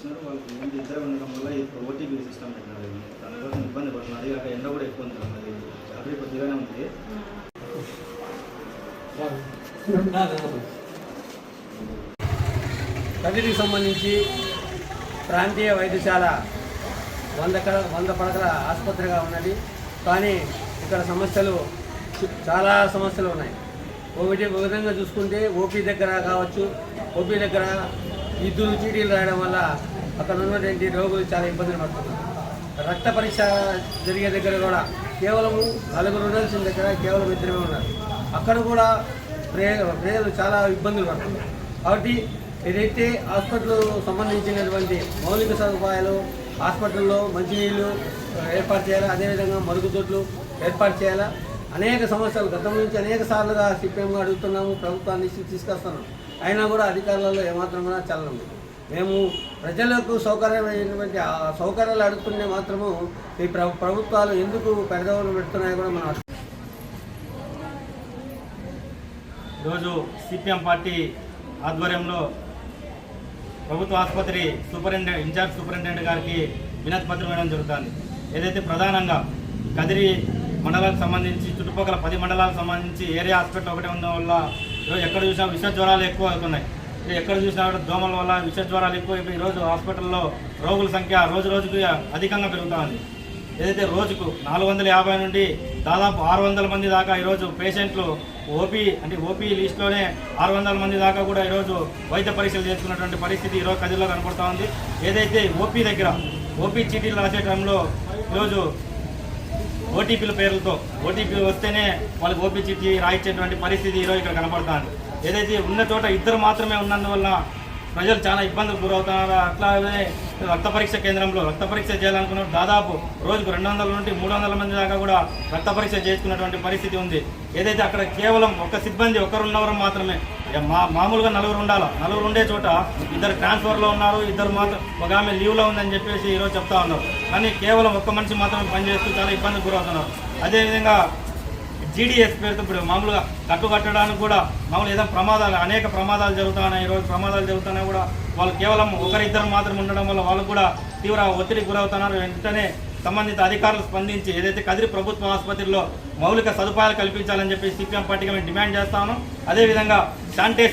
వచ్చినారు వాళ్ళకి ముందు ఇద్దరు ఉండడం వల్ల ఇప్పుడు ఓటీపీ సిస్టమ్ పెట్టినారు దానికోసం ఇబ్బంది పడుతున్నారు. అది కాక ఎండ కూడా ఎక్కువ ఉంది మరి. శాలరీ కొద్దిగానే ఉంది. కవికి సంబంధించి ప్రాంతీయ వైద్యశాల వంద కడ వంద పడకల ఆసుపత్రిగా ఉన్నది. కానీ ఇక్కడ సమస్యలు చాలా సమస్యలు ఉన్నాయి. ఒకటి ఒక విధంగా చూసుకుంటే ఓపీ దగ్గర కావచ్చు ఓపీ దగ్గర ఇద్దరు చీటీలు రాయడం వల్ల అక్కడ ఉన్నటువంటి రోగులు చాలా ఇబ్బందులు పడుతున్నారు. రక్త పరీక్ష జరిగే దగ్గర కూడా కేవలం నలుగురు ఉండాల్సిన దగ్గర కేవలం ఇద్దరమే ఉన్నారు. అక్కడ కూడా ప్రజ ప్రజలు చాలా ఇబ్బందులు పడుతున్నారు. కాబట్టి ఏదైతే హాస్పిటల్ సంబంధించినటువంటి మౌలిక సదుపాయాలు హాస్పిటల్లో మంచినీళ్ళు ఏర్పాటు చేయాలి? అదేవిధంగా మరుగుదొడ్లు ఏర్పాటు చేయాలా? అనేక సమస్యలు గతం నుంచి అనేక సార్లుగా సిపిఎంగా అడుగుతున్నాము ప్రభుత్వాన్ని తీసుకొస్తున్నాము అయినా కూడా అధికారులలో ఏమాత్రం కూడా చలనం లేదు. మేము ప్రజలకు సౌకర్యమైనటువంటి ఆ సౌకర్యాలు అడుగుతుంటే మాత్రము ఈ ప్రభుత్వాలు ఎందుకు పెడదవులు పెడుతున్నాయో కూడా మనం ఈరోజు సిపిఎం పార్టీ ఆధ్వర్యంలో ప్రభుత్వ ఆసుపత్రి సూపరింటెండెంట్ ఇన్ఛార్జ్ సూపరింటెండెంట్ గారికి వినతి పత్రం వేయడం జరుగుతుంది ఏదైతే ప్రధానంగా కదిరి మండలానికి సంబంధించి చుట్టుపక్కల పది మండలాలకు సంబంధించి ఏరియా హాస్పిటల్ ఒకటే ఉండడం వల్ల ఎక్కడ చూసినా విష జ్వరాలు ఎక్కువ అవుతున్నాయి. ఎక్కడ చూసినా కూడా దోమల వల్ల విష జ్వరాలు ఎక్కువ అయిపోయి ఈరోజు హాస్పిటల్లో రోగుల సంఖ్య రోజు రోజుకి అధికంగా పెరుగుతూ ఉంది. ఏదైతే రోజుకు నాలుగు వందల యాభై నుండి దాదాపు ఆరు వందల మంది దాకా ఈరోజు పేషెంట్లు ఓపీ అంటే ఓపీ లిస్టులోనే ఆరు వందల మంది దాకా కూడా ఈరోజు వైద్య పరీక్షలు చేసుకున్నటువంటి పరిస్థితి ఈరోజు కదిలో కనపడుతూ ఉంది. ఏదైతే ఓపీ దగ్గర ఓపీ చీటీలు రాసే టైంలో ఈరోజు ఓటీపీల పేర్లతో ఓటీపీ వస్తేనే వాళ్ళకి ఓపీ చిట్టి రాయించేటువంటి పరిస్థితి ఈరోజు ఇక్కడ కనపడుతుంది ఏదైతే ఉన్న చోట ఇద్దరు మాత్రమే ఉన్నందువల్ల ప్రజలు చాలా ఇబ్బందులు గురవుతున్నారు అట్లాగే రక్త పరీక్ష కేంద్రంలో రక్త పరీక్ష చేయాలనుకున్న దాదాపు రోజుకు రెండు వందల నుండి మూడు వందల మంది దాకా కూడా రక్త పరీక్ష చేసుకున్నటువంటి పరిస్థితి ఉంది. ఏదైతే అక్కడ కేవలం ఒక సిబ్బంది ఒకరు ఉన్నవారు మాత్రమే మా మామూలుగా నలుగురు ఉండాలి? నలుగురు ఉండే చోట ఇద్దరు ట్రాన్స్ఫర్లో ఉన్నారు ఇద్దరు మాత్రం ఒక ఆమె లీవ్లో ఉందని చెప్పేసి ఈరోజు చెప్తా ఉన్నారు. కానీ కేవలం ఒక్క మనిషి మాత్రమే పనిచేస్తూ చాలా ఇబ్బందికి గురవుతున్నారు. అదేవిధంగా జీడిఎస్ పేరుతో ఇప్పుడు మామూలుగా కట్టు కట్టడానికి కూడా మామూలు ఏదైనా ప్రమాదాలు అనేక ప్రమాదాలు జరుగుతున్నాయి. ఈరోజు ప్రమాదాలు జరుగుతున్నాయి కూడా వాళ్ళు కేవలం ఒకరిద్దరు మాత్రం ఉండడం వల్ల వాళ్ళు కూడా తీవ్ర ఒత్తిడికి గురవుతున్నారు. వెంటనే సంబంధిత అధికారులు స్పందించి ఏదైతే కదిరి ప్రభుత్వ ఆసుపత్రిలో మౌలిక సదుపాయాలు కల్పించాలని చెప్పి సిపిఎం పార్టీగా మేము డిమాండ్ చేస్తాను. అదేవిధంగా శానిటేషన్